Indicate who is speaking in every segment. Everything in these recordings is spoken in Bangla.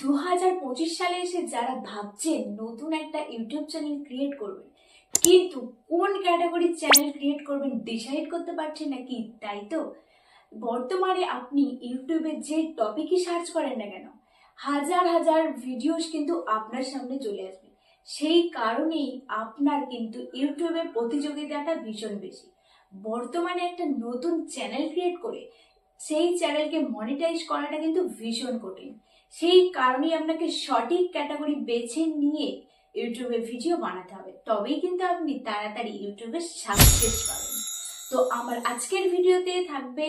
Speaker 1: দু হাজার পঁচিশ সালে এসে যারা ভাবছেন নতুন একটা ইউটিউব চ্যানেল ক্রিয়েট করবেন, কিন্তু কোন ক্যাটাগরির চ্যানেল ক্রিয়েট করবেন ডিসাইড করতে পারছেন নাকি তাই তো? বর্তমানে আপনি ইউটিউবে যে টপিকই সার্চ করেন না কেন, হাজার হাজার ভিডিওস কিন্তু আপনার সামনে চলে আসবে। সেই কারণেই আপনার কিন্তু ইউটিউবে প্রতিযোগিতাটা ভীষণ বেশি। বর্তমানে একটা নতুন চ্যানেল ক্রিয়েট করে সেই চ্যানেলকে মনিটাইজ করাটা কিন্তু ভীষণ কঠিন। সেই কারণেই আপনাকে সঠিক ক্যাটাগরি বেছে নিয়ে ইউটিউবে ভিডিও বানাতে হবে। তবেই কিন্তু আপনি তাড়াতাড়ি ইউটিউবে সাকসেস পাবেন। তো আমার আজকের ভিডিওতে থাকবে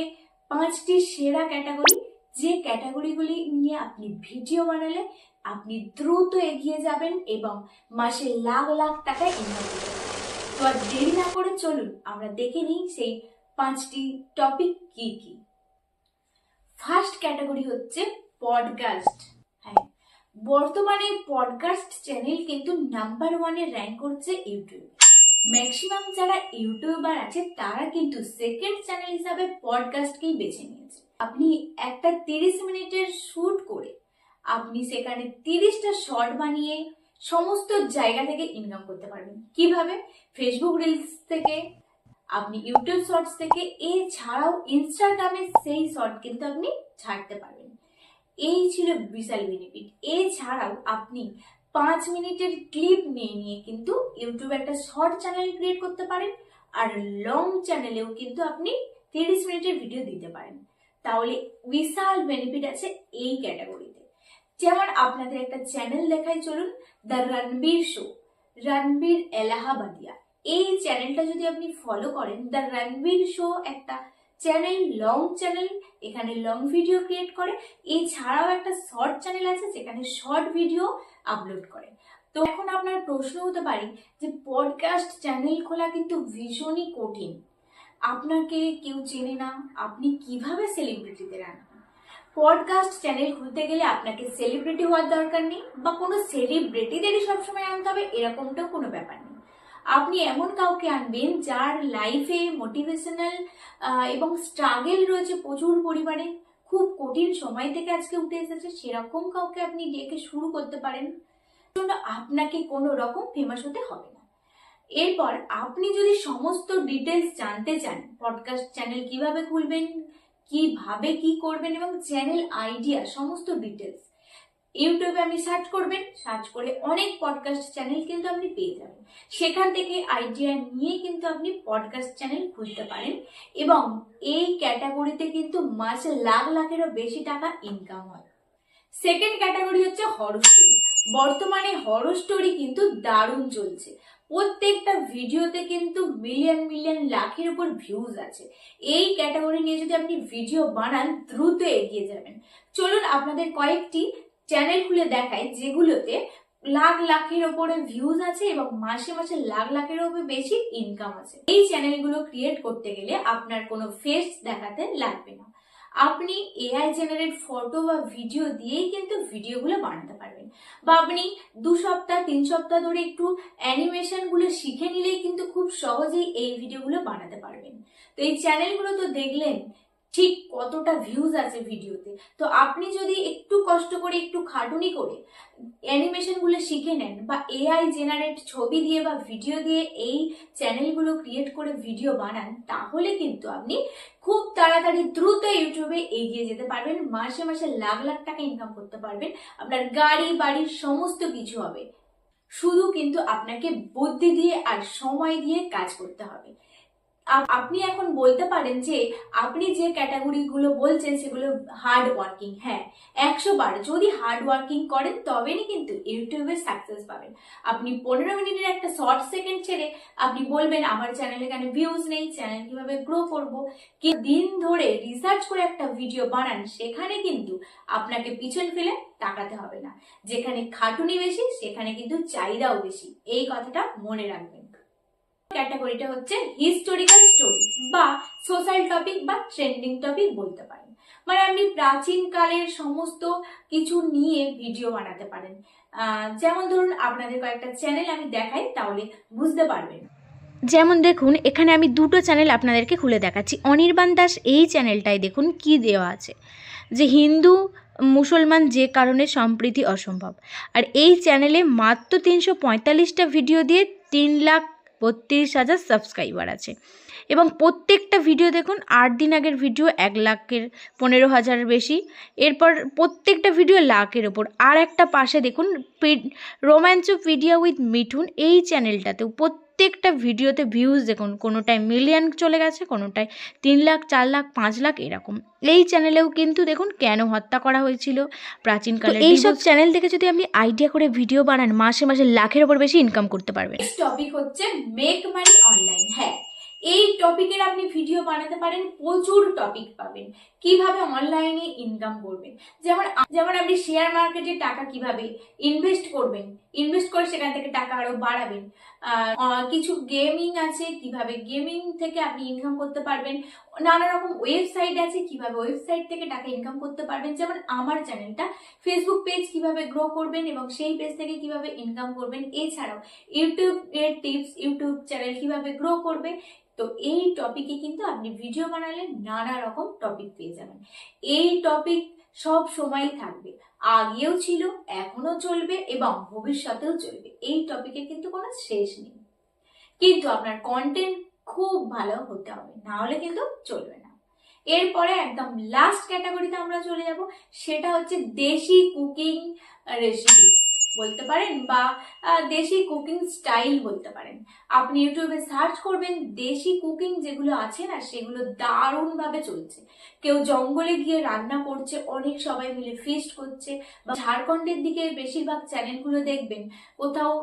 Speaker 1: পাঁচটি সেরা ক্যাটাগরি যে ক্যাটাগরিগুলি নিয়ে আপনি ভিডিও বানালে আপনি দ্রুত এগিয়ে যাবেন এবং মাসে লাখ লাখ টাকা ইনকাম করতে তো আর দেরি না করে চলুন, আমরা দেখে নিই সেই পাঁচটি টপিক কি কি। ফার্স্ট ক্যাটাগরি হচ্ছে পডকাস্ট। হ্যাঁ বর্তমানে পডকাস্ট চ্যানেল কিন্তু নাম্বার ওয়ানে র্যাঙ্ক করছে ইউটিউব। ম্যাক্সিমাম যারা ইউটিউবার আছে, তারা কিন্তু সেকেন্ড চ্যানেল হিসাবে পডকাস্টকেই বেছে নিয়েছে। আপনি একটা তিরিশ মিনিটের শ্যুট করে আপনি সেখানে তিরিশটা শর্ট বানিয়ে সমস্ত জায়গা থেকে ইনকাম করতে পারবেন। কীভাবে? ফেসবুক রিলস থেকে আপনি ইউটিউব শর্টস থেকে এছাড়াও ইনস্টাগ্রামে সেই শর্ট কিন্তু আপনি ছাড়তে পারবেন। এই ছিল বিশাল বেনিফিট এছাড়াও আপনি পাঁচ মিনিটের ক্লিপ নিয়ে নিয়ে কিন্তু ইউটিউবে একটা শর্ট চ্যানেল ক্রিয়েট করতে পারেন আর লং চ্যানেলেও কিন্তু আপনি তিরিশ মিনিটের ভিডিও দিতে পারেন। তাহলে বিশাল বেনিফিট আছে এই ক্যাটাগরিতে যেমন আপনাদের একটা চ্যানেল দেখাই চলুন দ্য রণবীর শো রণবীর এলাহাবাদিয়া এই চ্যানেলটা যদি আপনি ফলো করেন দ্য রণবীর শো একটা চ্যানেল লং চ্যানেল এখানে লং ভিডিও ক্রিয়েট করে। এছাড়াও একটা শর্ট চ্যানেল আছে, যেখানে শর্ট ভিডিও আপলোড করে। তো এখন আপনার প্রশ্ন হতে পারে যে পডকাস্ট চ্যানেল খোলা কিন্তু ভীষণই কঠিন। আপনাকে কেউ চেনে না, আপনি কীভাবে সেলিব্রিটিদের আনবেন? পডকাস্ট চ্যানেল খুলতে গেলে আপনাকে সেলিব্রিটি হওয়ার দরকার নেই, বা কোনো সেলিব্রিটিদেরই সবসময় আনতে হবে, এরকমটাও কোনো ব্যাপার নেই। আপনি এমন কাউকে আনবেন যার লাইফে মোটিভেশনাল এবং স্ট্রাগেল রয়েছে প্রচুর পরিমাণে। খুব কঠিন সময় থেকে আজকে উঠে এসেছে, সেরকম কাউকে আপনি ডেকে শুরু করতে পারেন। জন্য আপনাকে কোনো রকম ফেমাস হতে হবে না। এরপর আপনি যদি সমস্ত ডিটেলস জানতে চান পডকাস্ট চ্যানেল কীভাবে খুলবেন, কীভাবে কি করবেন এবং চ্যানেল আইডিয়া সমস্ত ডিটেলস ইউটিউবে আপনি সার্চ করবেন, সার্চ করে অনেক পডকাস্ট চ্যানেল কিন্তু আপনি পেয়ে যাবেন। সেখান থেকে আইডিয়া নিয়ে কিন্তু আপনি পডকাস্ট চ্যানেল খুলতে পারেন এবং এই ক্যাটাগরিতে কিন্তু মাসে লাখ লাখেরও বেশি টাকা ইনকাম হয়। সেকেন্ড ক্যাটাগরি হচ্ছে হরর স্টোরি বর্তমানে হরর স্টোরি কিন্তু দারুণ চলছে। প্রত্যেকটা ভিডিওতে কিন্তু মিলিয়ন মিলিয়ন লাখের উপর ভিউজ আছে। এই ক্যাটাগরি নিয়ে যদি আপনি ভিডিও বানান, দ্রুত এগিয়ে যাবেন। চলুন আপনাদের কয়েকটি চ্যানেল খুলে দেখাই যেগুলোতে লাখ লাখের ওপরে ভিউজ আছে এবং মাসে মাসে লাখ লাখের উপরে বেশি ইনকাম আছে। এই চ্যানেলগুলো ক্রিয়েট করতে গেলে আপনার কোনো ফেস দেখাতে লাগবে না। আপনি এআই জেনারেট ফটো বা ভিডিও দিয়েই কিন্তু ভিডিওগুলো বানাতে পারবেন। বা আপনি দু সপ্তাহ, তিন সপ্তাহ ধরে একটু অ্যানিমেশনগুলো শিখে নিলেই কিন্তু খুব সহজেই এই ভিডিওগুলো বানাতে পারবেন। তো এই চ্যানেলগুলো তো দেখলেন ঠিক কতটা ভিউজ আছে ভিডিওতে তো আপনি যদি একটু কষ্ট করে, একটু খাটুনি করে অ্যানিমেশনগুলো শিখে নেন বা এআই জেনারেট ছবি দিয়ে বা ভিডিও দিয়ে এই চ্যানেলগুলো ক্রিয়েট করে ভিডিও বানান, তাহলে কিন্তু আপনি খুব তাড়াতাড়ি দ্রুত ইউটিউবে এগিয়ে যেতে পারবেন, মাসে মাসে লাখ লাখ টাকা ইনকাম করতে পারবেন, আপনার গাড়ি বাড়ির সমস্ত কিছু হবে। শুধু কিন্তু আপনাকে বুদ্ধি দিয়ে আর সময় দিয়ে কাজ করতে হবে। আপনি এখন বলতে পারেন যে আপনি যে ক্যাটাগরিগুলো বলছেন সেগুলো হার্ড ওয়ার্কিং হ্যাঁ একশো বার। যদি হার্ড ওয়ার্কিং করেন, তবেই কিন্তু ইউটিউবে সাকসেস পাবেন। আপনি পনেরো মিনিটের একটা শর্ট সেকেন্ড ছেড়ে আপনি বলবেন, আমার চ্যানেলে কেন ভিউজ নেই চ্যানেল কীভাবে গ্রো করব? কি দিন ধরে রিসার্চ করে একটা ভিডিও বানান, সেখানে কিন্তু আপনাকে পিছন ফেলে তাকাতে হবে না। যেখানে খাটুনি বেশি, সেখানে কিন্তু চাহিদাও বেশি। এই কথাটা মনে রাখবেন। ক্যাটাগরিটা হচ্ছে হিস্টোরিক্যাল স্টোরি বা সোশ্যাল টপিক বা ট্রেন্ডিং টপিক বলতে পারেন। মানে আপনি প্রাচীন কালের সমস্ত কিছু নিয়ে ভিডিও বানাতে পারেন। যেমন ধরুন আপনাদের কয়েকটা চ্যানেল আমি দেখাই, তাহলে বুঝতে পারবেন।
Speaker 2: যেমন দেখুন, এখানে আমি দুটো চ্যানেল আপনাদেরকে খুলে দেখাচ্ছি। অনির্বাণ দাস এই চ্যানেলটায় দেখুন কি দেওয়া আছে। যে হিন্দু, মুসলমান যে কারণে সম্প্রীতি অসম্ভব। আর এই চ্যানেলে মাত্র তিনশো ভিডিও দিয়ে তিন লাখ বত্রিশ হাজার সাবস্ক্রাইবার আছে। এবং প্রত্যেকটা ভিডিও দেখুন, আট দিন আগের ভিডিও এক লাখের, পনেরো হাজারের বেশি। এরপর প্রত্যেকটা ভিডিও লাখের ওপর। আর একটা পাশে দেখুন রোম্যান্সোপিডিয়া উইথ মিঠুন এই চ্যানেলটাতেও প্রত্যেকটা ভিডিওতে ভিউজ দেখুন কোনোটায় মিলিয়ন চলে গেছে কোনোটায় তিন লাখ চার লাখ পাঁচ লাখ এরকম। এই চ্যানেলেও কিন্তু দেখুন কেন হত্যা করা হয়েছিল প্রাচীনকালে এইসব চ্যানেল থেকে যদি আপনি আইডিয়া করে ভিডিও বানান মাসে মাসে লাখের উপর বেশি ইনকাম করতে পারবেন।
Speaker 1: টপিক হচ্ছে মেক মানি অনলাইন হ্যাঁ টপিকের আপনি ভিডিও বানাতে পারেন, প্রচুর টপিক পাবেন। কীভাবে অনলাইনে ইনকাম করবেন? যেমন যেমন আপনি শেয়ার মার্কেটে টাকা কীভাবে ইনভেস্ট করবেন ইনভেস্ট করে সেখান থেকে টাকা আরও বাড়াবেন। কিছু গেমিং আছে, কীভাবে গেমিং থেকে আপনি ইনকাম করতে পারবেন। নানা রকম ওয়েবসাইট আছে, কীভাবে ওয়েবসাইট থেকে টাকা ইনকাম করতে পারবেন। যেমন আমার চ্যানেলটা ফেসবুক পেজ কীভাবে গ্রো করবেন এবং সেই পেজ থেকে কীভাবে ইনকাম করবেন। এছাড়াও ইউটিউব এর টিপস ইউটিউব চ্যানেল কীভাবে গ্রো করবে তো এই টপিকে কিন্তু আপনি ভিডিও বানালে নানা রকম টপিক পেয়ে যাবেন। এই টপিক সব সময় থাকবে। আগেও ছিল এখনও চলবে এবং ভবিষ্যতেও চলবে। এই টপিকের কিন্তু কোনো শেষ নেই। কিন্তু আপনার কন্টেন্ট খুব ভালো হতে হবে না হলে কিন্তু চলবে না। এরপরে একদম লাস্ট ক্যাটাগরিতে আমরা চলে যাব, সেটা হচ্ছে দেশি কুকিং রেসিপিস বলতে পারেন বা দেশি কুকিং স্টাইল বলতে পারেন। আপনি ইউটিউবে সার্চ করবেন দেশি কুকিং যেগুলো আছে না, সেগুলো দারুণভাবে চলছে। কেউ জঙ্গলে গিয়ে রান্না করছে, অনেক সবাই মিলে ফিস্ট করছে বা ঝাড়খণ্ডের দিকে বেশিরভাগ চ্যানেলগুলো দেখবেন, কোথাও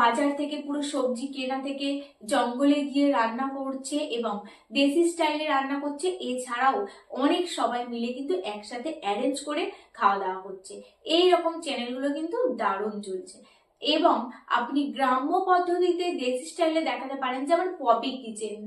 Speaker 1: বাজার থেকে পুরো সবজি কেনা থেকে জঙ্গলে গিয়ে রান্না করছে এবং দেশি স্টাইলে রান্না করছে, এছাড়াও অনেক সবাই মিলে কিন্তু একসাথে অ্যারেঞ্জ করে খাওয়া দাওয়া করছে। এই রকম চ্যানেলগুলো কিন্তু দারুণ চলছে। এবং আপনি গ্রাম্য পদ্ধতিতে দেশি স্টাইলে দেখাতে পারেন, যেমন পপি কিচেন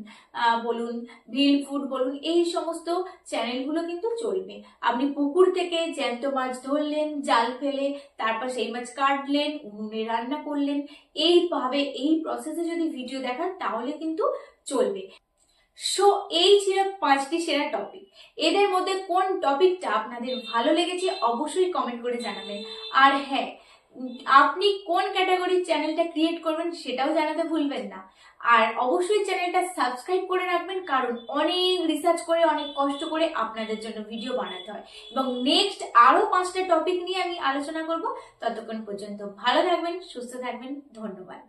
Speaker 1: বলুন ভিল ফুড বলুন, এই সমস্ত চ্যানেলগুলো কিন্তু চলবে। আপনি পুকুর থেকে জ্যান্ত মাছ ধরলেন, জাল ফেলে, তারপর সেই মাছ কাটলেন, উনুনে রান্না করলেন, এইভাবে এই প্রসেসে যদি ভিডিও দেখান, তাহলে কিন্তু চলবে। সো এই ছিল পাঁচটি সেরা টপিক এদের মধ্যে কোন টপিকটা আপনাদের ভালো লেগেছে অবশ্যই কমেন্ট করে জানাবেন। আর হ্যাঁ আপনি কোন ক্যাটাগরির চ্যানেলটা ক্রিয়েট করবেন সেটাও জানাতে ভুলবেন না। আর অবশ্যই চ্যানেলটা সাবস্ক্রাইব করে রাখবেন কারণ অনেক রিসার্চ করে, অনেক কষ্ট করে আপনাদের জন্য ভিডিও বানাতে হয়। এবং নেক্সট আরও পাঁচটা টপিক নিয়ে আমি আলোচনা করব। ততক্ষণ পর্যন্ত ভালো থাকবেন, সুস্থ থাকবেন, ধন্যবাদ।